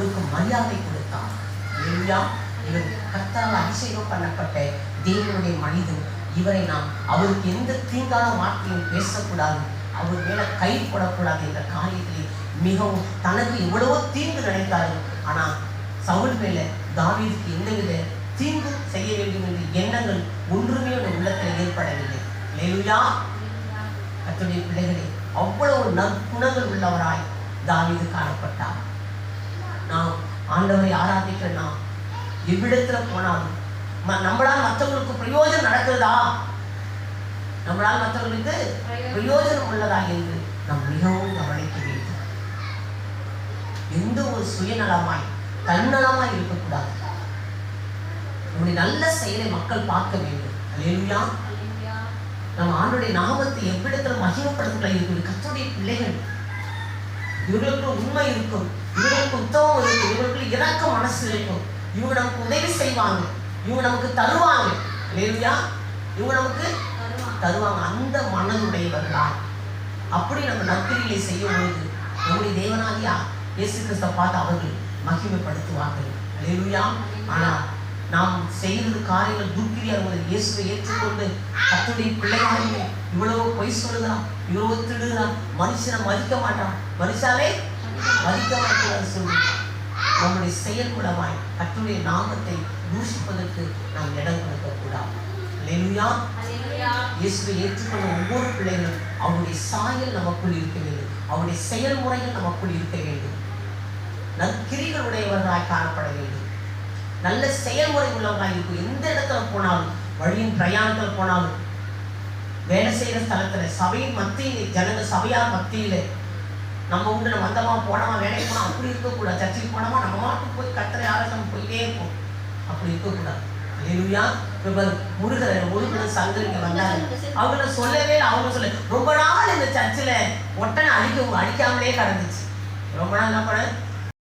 அவருக்கு மரியாதை கொடுத்தான் இல்லையா? இவர் கர்த்தால் அபிஷேகம் பண்ணப்பட்ட தேவனுடைய மனிதன். இவரை நாம் அவருக்கு எந்த தீங்கான வார்த்தையும் பேசக்கூடாது. அவர் மேல கை போடக்கூடாது என்ற காரியத்திலே மிகவும் தனக்கு எவ்வளவோ தீங்கு நினைத்தாரு ஆனா சவுல் மேல தாவீதுக்கு எந்தவித தீங்கு செய்ய வேண்டும் என்ற எண்ணங்கள் ஒன்றுமே ஒரு உள்ளத்தில் ஏற்படவில்லை. லேலுயா கத்துடைய பிள்ளைகளே அவ்வளவு நற்குணங்கள் உள்ளவராய் தாவீது காணப்பட்டார். நாம் ஆண்டவரை ஆராதிக்கிற நாம் எவ்விடத்துல போனாலும் நம்மளால் மற்றவங்களுக்கு பிரயோஜனம் நடக்கிறதா? நம்மளால் மற்றவர்களுக்கு பிரயோஜனம். உள்ளதா என்று நாம் மிகவும் கவனிக்க வேண்டும். எந்த ஒரு சுயநலமாய் தன்னலமாய் இருக்கக்கூடாது. நம்முடைய நல்ல செயலை மக்கள் பார்க்க வேண்டும். அல்லேலூயா. நம்ம ஆண்டுடைய நாமத்தை எவ்விடத்துல மகிமைப்படுத்தல இருக்குது கர்த்தருடைய பிள்ளைகள் இவர்களுக்கு உண்மை இருக்கும். இவர்களுக்கு உத்தவம் இருக்கும் இவர்களுக்கு இறக்க மனசு இருக்கும். இவங்க நமக்கு உதவி செய்வாங்க. இவங்க நமக்கு தருவாங்க. இல்லையா இவங்க நமக்கு தருவாங்க. அந்த மனதுடையவர்களாய் அப்படி நம்ம நற்கிரிகளை செய்யும் பொழுது நம்முடைய தேவனாகியா இயேசு கிறிஸ்த பார்த்து அவர்கள் மகிமைப்படுத்துவார்கள். அல்லேலூயா ஆனால் நாம் செய்கிறது காரியங்கள் துர்க்கிரியா இருப்பதை இயேசுவை ஏற்றுக்கொண்டு கத்துடைய பிள்ளைகளையும் இவ்வளவு பொய் சொல்லுகிறான் இவ்வளவு திடுதா மனுஷனை மதிக்க மாட்டான் மனுஷாலே மதிக்க மாட்டான் சொல்லி நம்முடைய செயல் மூலமாய் கத்துடைய நாமத்தை தூஷிப்பதற்கு நாம் இடம் கொடுக்கக்கூடாது. அல்லேலூயா இயேசுவை ஏற்றுக்கொண்ட ஒவ்வொரு பிள்ளைகளும் அவருடைய சாயல் நமக்குள் இருக்க வேண்டும். அவருடைய செயல்முறைகள் நமக்குள் இருக்க வேண்டும். நற்கிரிகள் உடையவர்களாய் காணப்பட வேண்டும். நல்ல செயல்முறை உள்ளவர்களாக இருக்கும். எந்த இடத்துல போனாலும் வழியின் பிரயாணத்தில் போனாலும் வேலை செய்யற ஸ்தலத்துல சபையின் மத்தியிலே ஜனங்க சபையார் மத்தியில நம்ம உண்டு நம்ம வந்தமா போனோமா வேலைக்கு போனோம் அப்படி இருக்கக்கூடாது. சர்ச்சுக்கு போனோமா நம்ம மாட்டுக்கு போய் கத்திரை ஆராய்ச்சி போயிட்டே இருப்போம். அப்படி இருக்கக்கூடாது. அல்லேலூயா இப்ப முருகர் முருகன் சங்கர் இங்க வந்தாங்க அவங்கள சொல்லவே அவங்க சொல்ல ரொம்ப நாள் இந்த சர்ச்சில் ஒட்டனை அழிக்க அழிக்காமலே கடந்துச்சு. ரொம்ப நாள் என்ன பண்ண?